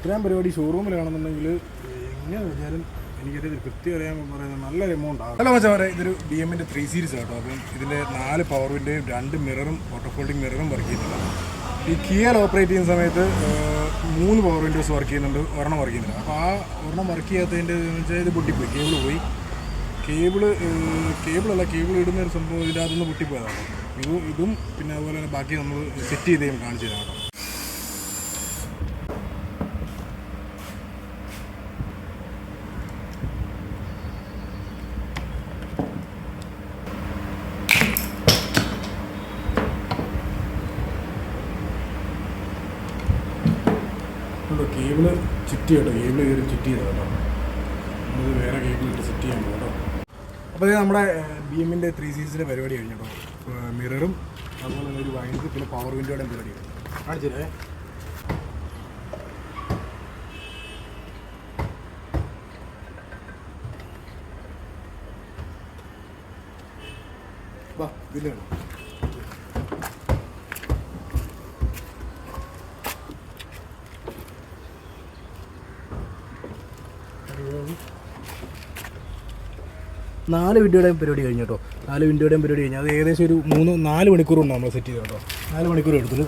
ഇത്രയും പരിപാടി ഷോറൂമിലാണെന്നുണ്ടെങ്കിൽ എങ്ങനെ വെച്ചാലും എനിക്കത് കൃത്യം അറിയാൻ പറയുന്നത് നല്ലൊരു എമൗണ്ട് ആകും. ഹലോ മച്ചാ പറയാം ഇതൊരു ഡി എമ്മിന്റെ ത്രീ സീരീസ് കേട്ടോ അപ്പം ഇതിന്റെ നാല് പവർ വിന്റെയും രണ്ട് മിററും ഓട്ടോ ഫോൾഡിംഗ് മിററും വർക്ക് ചെയ്യുന്നുണ്ട്. ഈ കിയർ ഓപ്പറേറ്റ് ചെയ്യുന്ന സമയത്ത് മൂന്ന് പവർ വിൻഡോസ് വർക്ക് ചെയ്യുന്നുണ്ട് ഒരെണ്ണം വർക്ക് ചെയ്യുന്നില്ല. അപ്പോൾ ആ ഒരെണ്ണം വർക്ക് ചെയ്യാത്തതിന്റെ എന്ന് വെച്ചാൽ ഇത് പൊട്ടിപ്പോയി കേബിൾ പോയി. കേബിൾ കേബിളല്ല കേബിൾ ഇടുന്ന ഒരു സംഭവം ഇതിന്റെ അകത്തുനിന്ന് പൊട്ടിപ്പോയതാണ്. ഇതും ഇതും പിന്നെ അതുപോലെ തന്നെ ബാക്കി നമ്മൾ സെറ്റ് ചെയ്ത് കാണിച്ചു തരാം കേട്ടോ. ഉണ്ടോ കേബിൾ ചുറ്റി കേട്ടോ കേബിൾ കയറി ചുറ്റി ചെയ്താൽ കേട്ടോ. നമ്മൾ വേറെ കേബിളിട്ട് സെറ്റ് ചെയ്യാൻ പോകട്ടോ കേട്ടോ. അപ്പോൾ ഇത് നമ്മുടെ ബി എമ്മിന്റെ ത്രീ സീസിന്റെ പരിപാടി കഴിഞ്ഞു മിററും അതുപോലെ തന്നെ ഒരു വൈൻഡ് പിന്നെ പവർ വിൻഡോയുടെ പരിപാടി കാണിച്ചില്ലേ വാ ഇതിലാണ് നാല് വീഡിയോയുടെയും പരിപാടി കഴിഞ്ഞു കേട്ടോ. നാല് വീഡിയോയുടെയും പരിപാടി കഴിഞ്ഞു. അത് ഏകദേശം ഒരു മൂന്ന് നാല് മണിക്കൂർ കൊണ്ട് നമ്മൾ സെറ്റ് ചെയ്തു കേട്ടോ. നാല് മണിക്കൂർ എടുത്തത്